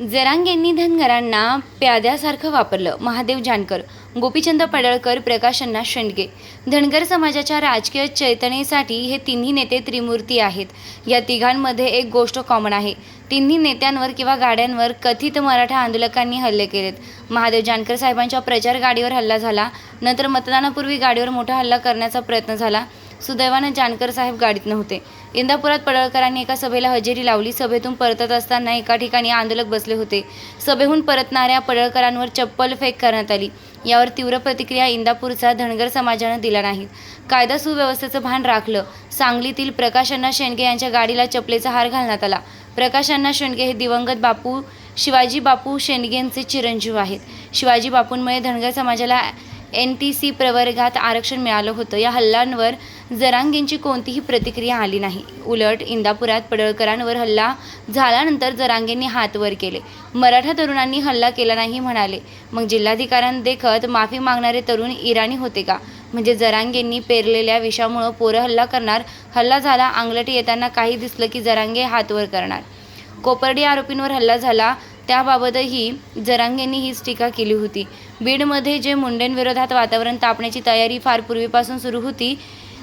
जरांगेंनी धनगरांना प्याद्यासारखं वापरलं. महादेव जानकर गोपीचंद पडळकर प्रकाशांना शेंडगे. धनगर समाजाच्या राजकीय चैतनेसाठी हे तिन्ही नेते त्रिमूर्ती आहेत. या तिघांमध्ये एक गोष्ट कॉमन आहे. तिन्ही नेत्यांवर किंवा गाड्यांवर कथित मराठा आंदोलकांनी हल्ले केलेत. महादेव जानकर साहेबांच्या प्रचार गाडीवर हल्ला झाला. नंतर मतदानापूर्वी गाडीवर मोठा हल्ला करण्याचा प्रयत्न झाला. सुदैवानं जानकर साहेब गाडीत नव्हते. इंदापुरात पडळकरांनी एका सभेला हजेरी लावली. सभेतून परतत असताना एका ठिकाणी आंदोलक बसले होते. सभेहून परतणाऱ्या पडळकरांवर चप्पल फेक करण्यात आली. यावर तीव्र प्रतिक्रिया इंदापूरचा धनगर समाजानं दिला नाही. कायदा सुव्यवस्थेचं भान राखलं. सांगलीतील प्रकाशांना शेंडगे यांच्या गाडीला चपलेचा हार घालण्यात आला. प्रकाशांना शेंडगे हे दिवंगत बापू शिवाजी बापू शेंडगेंचे चिरंजीव आहेत. शिवाजी बापूंमुळे धनगर समाजाला एन टी सी प्रवर्गात आरक्षण मिळालं होतं. या हल्ल्यांवर जरांगेंची कोणतीही प्रतिक्रिया आली नाही. उलट इंदापुरात पडळकरांवर हल्ला झाल्यानंतर जरांगेंनी हात वर केले. मराठा तरुणांनी हल्ला केला नाही म्हणाले. मग जिल्हाधिकाऱ्यांदेखत माफी मागणारे तरुण इराणी होते का? म्हणजे जरांगेंनी पेरलेल्या विषामुळं पोरं हल्ला करणार हल्ला झाला आंगलट येताना काही दिसलं की जरांगे हात वर करणार. कोपर्डी आरोपींवर हल्ला झाला त्याबाबतही जरांगेंनी हीच टीका केली होती. बीडमध्ये जे मुंडेंविरोधात वातावरण तापण्याची तयारी फार पूर्वीपासून सुरू होती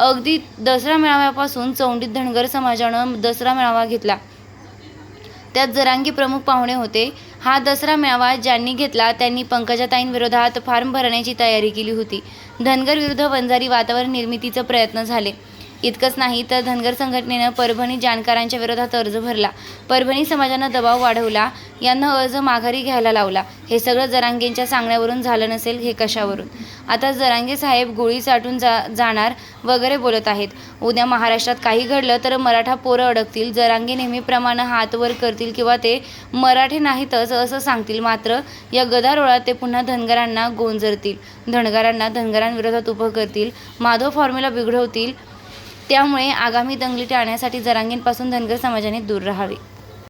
अगदी दसरा मेळाव्यापासून चौंडीत धनगर समाजानं दसरा मेळावा घेतला. त्यात जरांगी प्रमुख पाहुणे होते. हा दसरा मेळावा ज्यांनी घेतला त्यांनी पंकजाताईंविरोधात फॉर्म भरण्याची तयारी केली होती. धनगर विरुद्ध वंजारी वातावरण निर्मितीचे प्रयत्न झाले. इतकंच नाही तर धनगर संघटनेनं परभणी जाणकारांच्या विरोधात अर्ज भरला. परभणी समाजानं दबाव वाढवला. यांना अर्ज माघारी घ्यायला लावला. हे सगळं जरांगेंच्या सांगण्यावरून झालं नसेल हे कशावरून? आता जरांगे साहेब गोळी चाटून जा जाणार वगैरे बोलत आहेत. उद्या महाराष्ट्रात काही घडलं तर मराठा पोरं अडकतील. जरांगे नेहमीप्रमाणे हात वर करतील किंवा ते मराठे नाहीतच असं सांगतील. मात्र या गदारोळात ते पुन्हा धनगरांना गोंजरतील. धनगरांना धनगरांविरोधात उभं करतील. माधव फॉर्म्युला बिघडवतील. त्यामुळे आगामी दंगली टाळण्यासाठी जरांगींपासून धनगर समाजाने दूर राहावे.